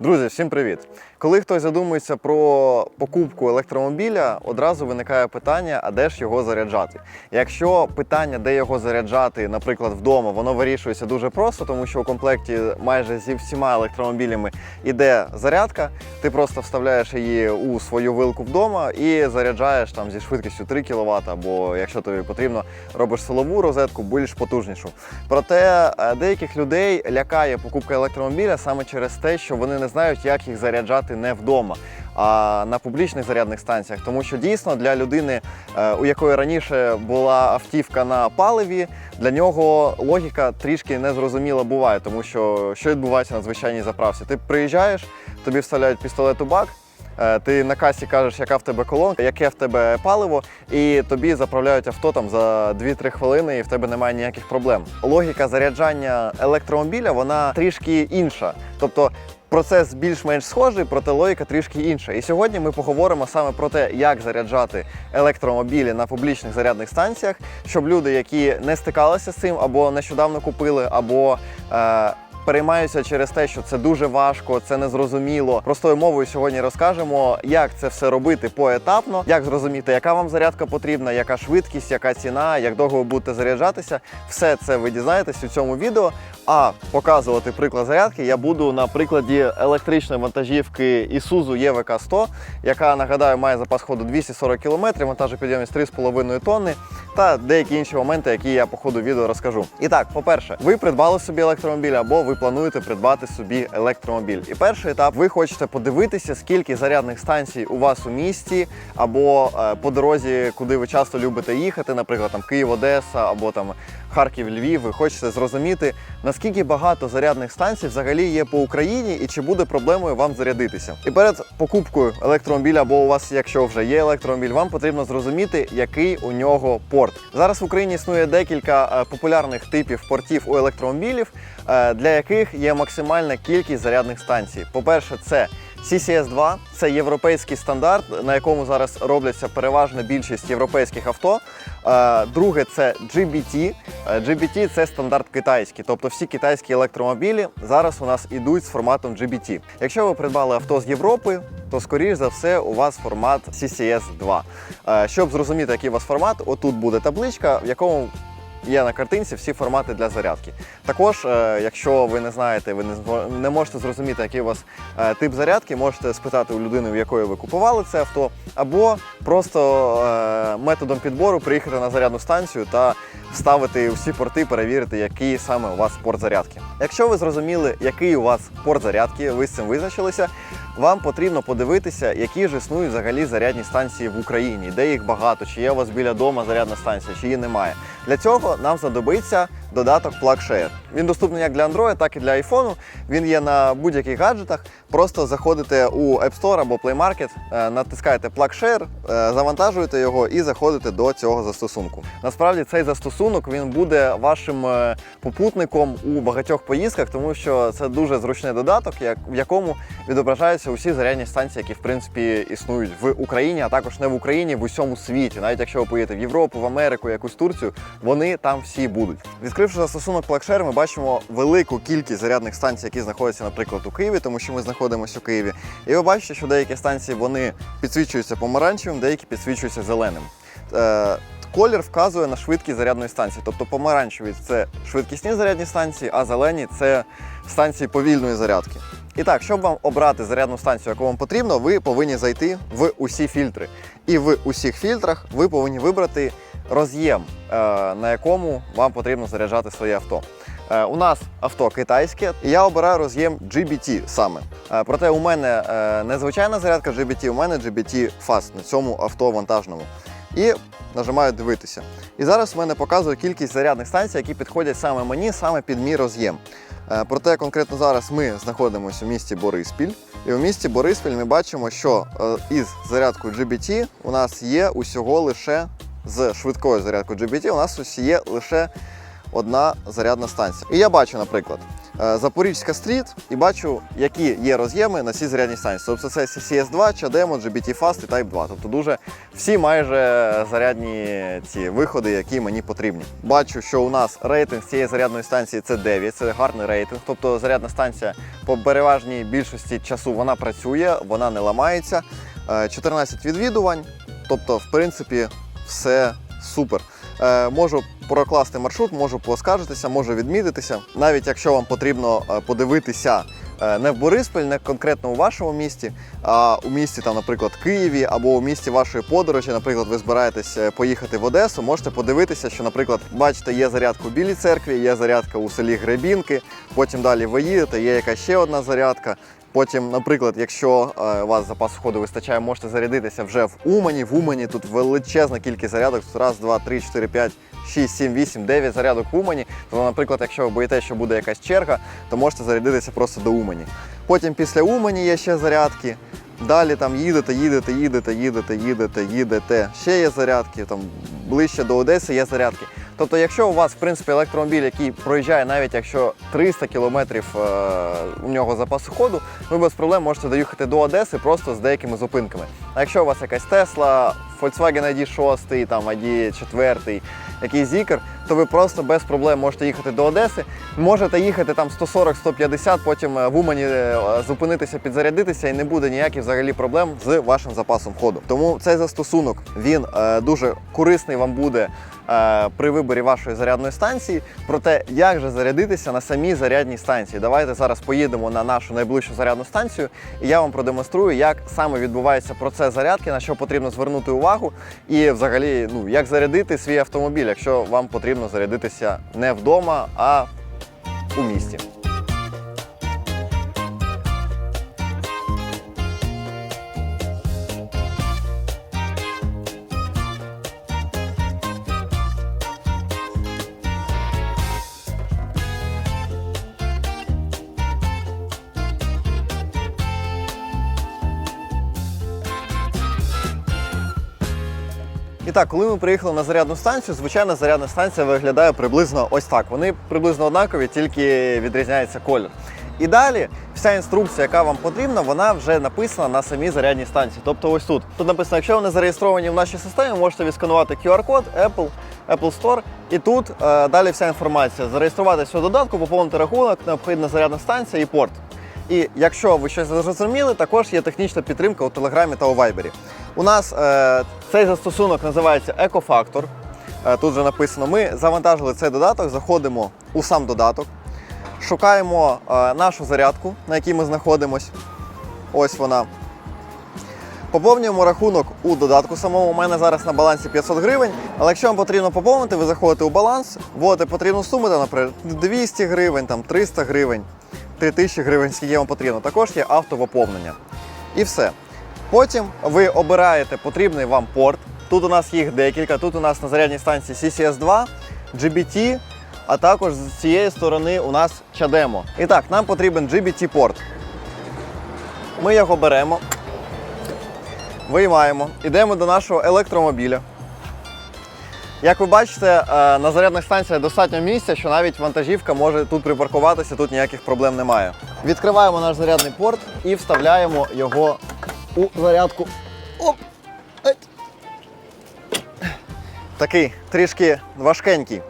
Друзі, всім привіт! Коли хтось задумується про покупку електромобіля, одразу виникає питання, а де ж його заряджати? Якщо питання, де його заряджати, наприклад, вдома, воно вирішується дуже просто, тому що у комплекті майже зі всіма електромобілями іде зарядка, ти просто вставляєш її у свою вилку вдома і заряджаєш там зі швидкістю 3 кВт, або якщо тобі потрібно, робиш силову розетку більш потужнішу. Проте е, деяких людей лякає покупка електромобіля саме через те, що вони не знають, як їх заряджати не вдома, а на публічних зарядних станціях. Тому що дійсно для людини, е, у якої раніше була автівка на паливі, для нього логіка трішки незрозуміла буває, тому що що відбувається на звичайній заправці. Ти приїжджаєш, тобі вставляють пістолет у бак. Е, Ти на касі кажеш, яка в тебе колонка, яке в тебе паливо, і тобі заправляють авто там за 2-3 хвилини, і в тебе немає ніяких проблем. Логіка заряджання електромобіля вона трішки інша. Тобто процес більш-менш схожий, проте логіка трішки інша. І сьогодні ми поговоримо саме про те, як заряджати електромобілі на публічних зарядних станціях, щоб люди, які не стикалися з цим, або нещодавно купили, або е, переймаються через те, що це дуже важко, це незрозуміло. Простою мовою сьогодні розкажемо, як це все робити поетапно, як зрозуміти, яка вам зарядка потрібна, яка швидкість, яка ціна, як довго ви будете заряджатися. Все це ви дізнаєтесь у цьому відео. А показувати приклад зарядки я буду на прикладі електричної вантажівки Isuzu EVK 100, яка нагадаю має запас ходу 240 км, вантажопідйомність 3,5 тонни та деякі інші моменти, які я по ходу відео розкажу. І так, по-перше, ви придбали собі електромобіль або ви плануєте придбати собі електромобіль. І перший етап ви хочете подивитися, скільки зарядних станцій у вас у місті, або е, по дорозі, куди ви часто любите їхати, наприклад, там Київ, Одеса або там Харків, Львів. Ви хочете зрозуміти, наскільки багато зарядних станцій взагалі є по Україні і чи буде проблемою вам зарядитися. І перед покупкою електромобіля, або у вас, якщо вже є електромобіль, вам потрібно зрозуміти, який у нього порт. Зараз в Україні існує декілька е, популярних типів портів у електромобілів, е, для яких є максимальна кількість зарядних станцій. По-перше, це CCS2 це європейський стандарт, на якому зараз робляться переважна більшість європейських авто. Е, Друге це GBT. Е, GBT це стандарт китайський, тобто всі китайські електромобілі зараз у нас ідуть з форматом GBT. Якщо ви придбали авто з Європи, то скоріш за все у вас формат CCS2. Е, Щоб зрозуміти, який у вас формат, отут буде табличка, в якому Є на картинці всі формати для зарядки. Також, е, якщо ви не знаєте, ви не можете зрозуміти, який у вас е, тип зарядки, можете спитати у людини, в якої ви купували це авто, або просто е, методом підбору приїхати на зарядну станцію та вставити всі порти, перевірити, який саме у вас порт зарядки. Якщо ви зрозуміли, який у вас порт зарядки, ви з цим визначилися. Вам потрібно подивитися, які ж існують взагалі зарядні станції в Україні, де їх багато, чи є у вас біля дома зарядна станція, чи її немає. Для цього нам знадобиться додаток PlugShare. Він доступний як для Android, так і для iPhone. Він є на будь-яких гаджетах. Просто заходите у App Store або Play Market, е, натискаєте PlugShare, е, завантажуєте його і заходите до цього застосунку. Насправді цей застосунок він буде вашим е, попутником у багатьох поїздках, тому що це дуже зручний додаток, в якому відображаються усі зарядні станції, які в принципі існують в Україні, а також не в Україні, в усьому світі. Навіть якщо ви поїдете в Європу, в Америку, якусь Турцію, вони там всі будуть. Відкривши застосунок PlugShare, ми бачимо велику кількість зарядних станцій, які знаходяться, наприклад, у Києві, тому що ми знаходимося у Києві. І ви бачите, що деякі станції вони підсвічуються помаранчевим, деякі підсвічуються зеленим. Е, Колір вказує на швидкість зарядної станції, тобто помаранчеві це швидкісні зарядні станції, а зелені це станції повільної зарядки. І так, щоб вам обрати зарядну станцію, яку вам потрібно, ви повинні зайти в усі фільтри. І в усіх фільтрах ви повинні вибрати роз'єм, е, на якому вам потрібно заряджати своє авто. Е, У нас авто китайське, і я обираю роз'єм GBT саме. Е, Проте у мене е, не звичайна зарядка GBT, у мене GBT Fast на цьому авто вантажному. І нажимаю дивитися. І зараз в мене показує кількість зарядних станцій, які підходять саме мені, саме під мій роз'єм. Проте конкретно зараз ми знаходимося у місті Бориспіль. І у місті Бориспіль ми бачимо, що із зарядкою GBT у нас є усього лише з швидкою зарядкою GBT, у нас є лише одна зарядна станція. І я бачу, наприклад, е, Запорізька стріт і бачу, які є роз'єми на цій зарядній станції. Тобто це CCS2, CHAdeMO, GBT Fast і Type 2. Тобто дуже всі майже зарядні ці виходи, які мені потрібні. Бачу, що у нас рейтинг цієї зарядної станції це 9, це гарний рейтинг. Тобто зарядна станція по переважній більшості часу вона працює, вона не ламається. Е, 14 відвідувань, тобто, в принципі, все супер. Е, можу прокласти маршрут, можу поскаржитися, можу відмітитися. Навіть якщо вам потрібно е, подивитися е, не в Бориспіль, не конкретно у вашому місті, а у місті, там, наприклад, Києві або у місті вашої подорожі, наприклад, ви збираєтесь поїхати в Одесу, можете подивитися, що, наприклад, бачите, є зарядка у Білій церкві, є зарядка у селі Гребінки, потім далі ви їдете, є якась ще одна зарядка. Потім, наприклад, якщо е, у вас запасу ходу вистачає, можете зарядитися вже в Умані. В Умані тут величезна кількість зарядок. Раз, два, три, чотири, п'ять, шість, сім, вісім, дев'ять зарядок в Умані. То, наприклад, якщо ви боїтеся, що буде якась черга, то можете зарядитися просто до Умані. Потім після Умані є ще зарядки. Далі там їдете, їдете, їдете, їдете, їдете, їдете. Ще є зарядки, там ближче до Одеси є зарядки. Тобто, якщо у вас в принципі електромобіль, який проїжджає, навіть якщо 300 кілометрів е, у нього запасу ходу, ви без проблем можете доїхати до Одеси просто з деякими зупинками. А якщо у вас якась Tesla, Volkswagen ID6, там ID4, якийсь Zikr, то ви просто без проблем можете їхати до Одеси. Можете їхати там 140-150, потім е, в Умані е, зупинитися, підзарядитися, і не буде ніяких взагалі проблем з вашим запасом ходу. Тому цей застосунок він е, дуже корисний вам буде при виборі вашої зарядної станції. Про те, як же зарядитися на самій зарядній станції. Давайте зараз поїдемо на нашу найближчу зарядну станцію, і я вам продемонструю, як саме відбувається процес зарядки, на що потрібно звернути увагу, і взагалі, ну як зарядити свій автомобіль, якщо вам потрібно зарядитися не вдома, а у місті. І так, коли ми приїхали на зарядну станцію, звичайно, зарядна станція виглядає приблизно ось так. Вони приблизно однакові, тільки відрізняється колір. І далі вся інструкція, яка вам потрібна, вона вже написана на самій зарядній станції. Тобто ось тут. Тут написано, якщо ви не зареєстровані в нашій системі, можете відсканувати QR-код Apple, Apple Store. І тут е, далі вся інформація. Зареєструватися у додатку, поповнити рахунок, необхідна зарядна станція і порт. І якщо ви щось зрозуміли, також є технічна підтримка у Телеграмі та у Вайбері. У нас е, цей застосунок називається Екофактор. Е, тут вже написано: ми завантажили цей додаток, заходимо у сам додаток, шукаємо е, нашу зарядку, на якій ми знаходимось. Ось вона. Поповнюємо рахунок у додатку самому. У мене зараз на балансі 500 гривень. Але якщо вам потрібно поповнити, ви заходите у баланс, вводите потрібну суму, наприклад, 200 гривень, там, 300 гривень, 3000 гривень, скільки вам потрібно. Також є автопоповнення. І все. Потім ви обираєте потрібний вам порт. Тут у нас їх декілька. Тут у нас на зарядній станції CCS2, GBT, а також з цієї сторони у нас CHAdeMO. І так, нам потрібен GBT-порт. Ми його беремо, виймаємо, йдемо до нашого електромобіля. Як ви бачите, е, на зарядних станціях достатньо місця, що навіть вантажівка може тут припаркуватися, тут ніяких проблем немає. Відкриваємо наш зарядний порт і вставляємо його у зарядку. Оп! Такий трішки важкенький.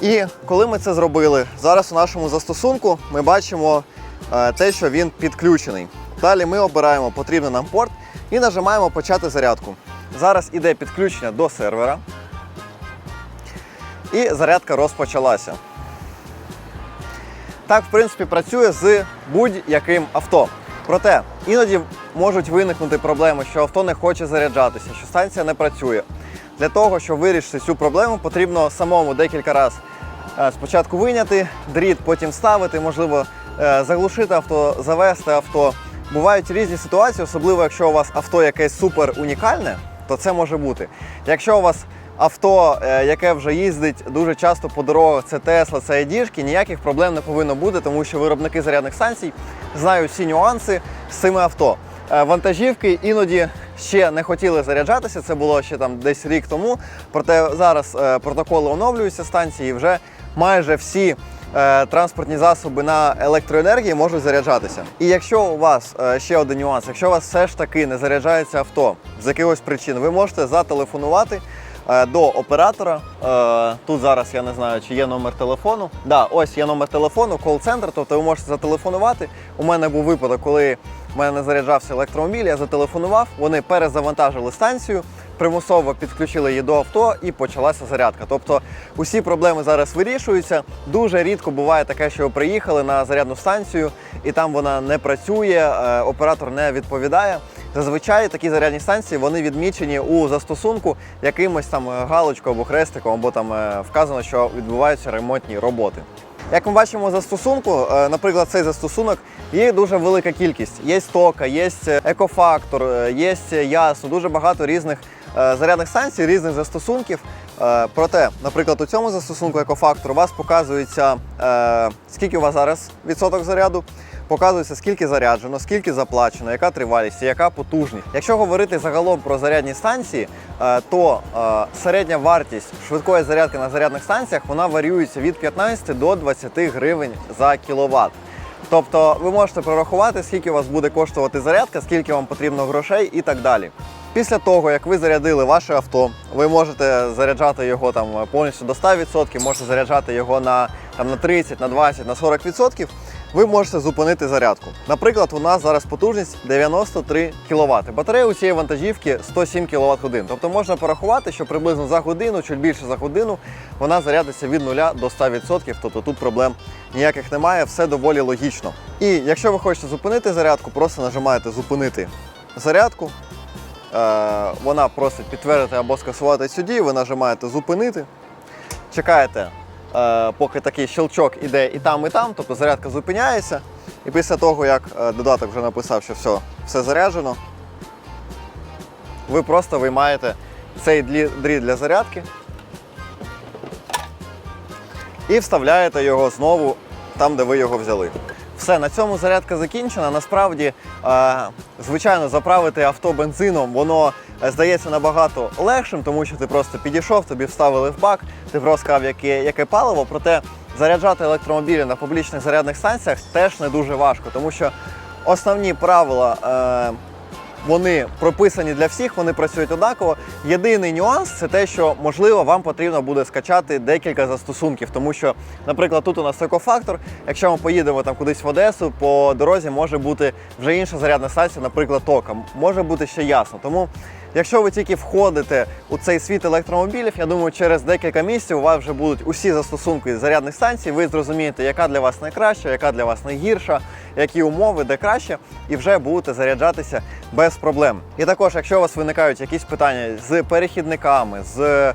І коли ми це зробили, зараз у нашому застосунку ми бачимо е, те, що він підключений. Далі ми обираємо потрібний нам порт і нажимаємо почати зарядку. Зараз іде підключення до сервера. І зарядка розпочалася. Так, в принципі, працює з будь-яким авто. Проте іноді можуть виникнути проблеми, що авто не хоче заряджатися, що станція не працює. Для того, щоб вирішити цю проблему, потрібно самому декілька разів е, спочатку виняти дріт, потім ставити, можливо, е, заглушити авто, завести авто. Бувають різні ситуації, особливо якщо у вас авто якесь супер унікальне, то це може бути. Якщо у вас авто, е, яке вже їздить дуже часто по дорогах, це Тесла, це ID, ніяких проблем не повинно бути, тому що виробники зарядних станцій знають всі нюанси з цими авто. Е, Вантажівки іноді ще не хотіли заряджатися, це було ще там десь рік тому. Проте зараз е, протоколи оновлюються станції, і вже майже всі транспортні засоби на електроенергії можуть заряджатися. І якщо у вас ще один нюанс, якщо у вас все ж таки не заряджається авто з якихось причин, ви можете зателефонувати. Е, До оператора Е, тут зараз я не знаю, чи є номер телефону. Да, ось є номер телефону, кол-центр. Тобто ви можете зателефонувати. У мене був випадок, коли в мене не заряджався електромобіль, я зателефонував. Вони перезавантажили станцію, примусово підключили її до авто і почалася зарядка. Тобто усі проблеми зараз вирішуються. Дуже рідко буває таке, що приїхали на зарядну станцію і там вона не працює, е, оператор не відповідає. Зазвичай такі зарядні станції вони відмічені у застосунку якимось там е, галочкою або хрестиком, або там е, вказано, що відбуваються ремонтні роботи. Як ми бачимо застосунку, наприклад, цей застосунок є дуже велика кількість. Є тока, є екофактор, є ясу, дуже багато різних зарядних станцій, різних застосунків. Е, Проте, наприклад, у цьому застосунку екофактор у вас показується, е, скільки у вас зараз відсоток заряду. Показується, скільки заряджено, скільки заплачено, яка тривалість, яка потужність. Якщо говорити загалом про зарядні станції, е, то е, середня вартість швидкої зарядки на зарядних станціях вона варіюється від 15 до 20 гривень за кіловат. Тобто ви можете прорахувати, скільки у вас буде коштувати зарядка, скільки вам потрібно грошей і так далі. Після того, як ви зарядили ваше авто, ви можете заряджати його там повністю до 100%, можете заряджати його на, там, на 30, на 20, на 40%, ви можете зупинити зарядку. Наприклад, у нас зараз потужність 93 кВт. Батарея у цієї вантажівки 107 кВт годин. Тобто можна порахувати, що приблизно за годину, чуть більше за годину, вона зарядиться від 0 до 100%. Тобто тут проблем ніяких немає, все доволі логічно. І якщо ви хочете зупинити зарядку, просто нажимаєте зупинити зарядку. Е, Вона просить підтвердити або скасувати цю дію, ви нажимаєте зупинити. Чекаєте, е, поки такий щелчок іде і там, і там, тобто зарядка зупиняється. І після того, як е, додаток вже написав, що все, все заряджено, ви просто виймаєте цей дріт для зарядки і вставляєте його знову там, де ви його взяли. Все, на цьому зарядка закінчена. Насправді, звичайно, заправити авто бензином, воно е, здається набагато легшим, тому що ти просто підійшов, тобі вставили в бак, ти просто яке, яке паливо. Проте заряджати електромобілі на публічних зарядних станціях теж не дуже важко, тому що основні правила. Е, вони прописані для всіх, вони працюють однаково. Єдиний нюанс це те, що можливо вам потрібно буде скачати декілька застосунків, тому що, наприклад, тут у нас екофактор. Якщо ми поїдемо там кудись в Одесу, по дорозі може бути вже інша зарядна станція, наприклад, тока. Може бути ще ясно. Тому, якщо ви тільки входите у цей світ електромобілів, я думаю, через декілька місяців у вас вже будуть усі застосунки зарядних станцій. Ви зрозумієте, яка для вас найкраща, яка для вас найгірша, які умови, де краще, і вже будете заряджатися без проблем. І також, якщо у вас виникають якісь питання з перехідниками, з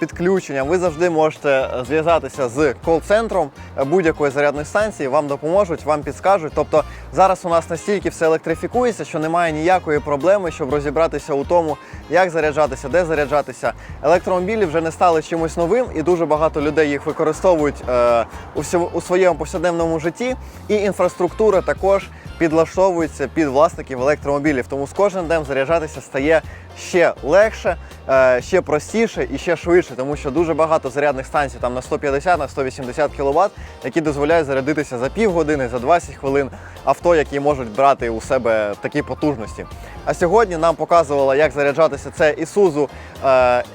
підключенням, ви завжди можете зв'язатися з кол-центром будь-якої зарядної станції, вам допоможуть, вам підскажуть. Тобто зараз у нас настільки все електрифікується, що немає ніякої проблеми, щоб розібратися у тому, як заряджатися, де заряджатися. Електромобілі вже не стали чимось новим, і дуже багато людей їх використовують е, у, всьому- у своєму повсякденному житті. І інфраструктура також підлаштовується під власників електромобілів. Тому з кожним днем заряджатися стає ще легше, е, ще простіше і ще швидше, тому що дуже багато зарядних станцій там на 150 на 180 кВт, які дозволяють зарядитися за півгодини, за 20 хвилин авто, які можуть брати у себе такі потужності. А сьогодні нам показувала, як заряджатися це Isuzu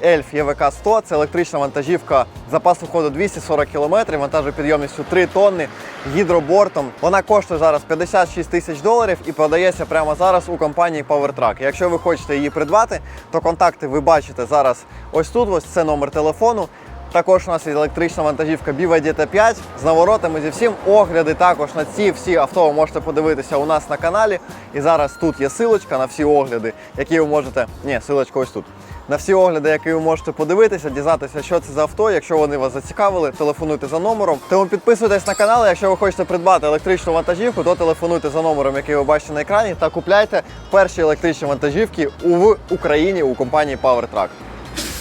Elf EVK 100. Це електрична вантажівка запасу ходу 240 км, вантажопідйомністю 3 тонни гідробортом. Вона коштує зараз 56 тисяч доларів і продається прямо зараз у компанії PowerTrack. Якщо ви хочете її придбати, то контакти ви бачите зараз ось тут. Ось це номер телефону. Також у нас є електрична вантажівка BYD T5 з наворотами зі всім. Огляди також на ці всі авто ви можете подивитися у нас на каналі. І зараз тут є силочка на всі огляди, які ви можете. Ні, силочка ось тут. На всі огляди, які ви можете подивитися, дізнатися, що це за авто. Якщо вони вас зацікавили, телефонуйте за номером. Тому підписуйтесь на канал. Якщо ви хочете придбати електричну вантажівку, то телефонуйте за номером, який ви бачите на екрані, та купляйте перші електричні вантажівки в Україні у компанії PowerTrack.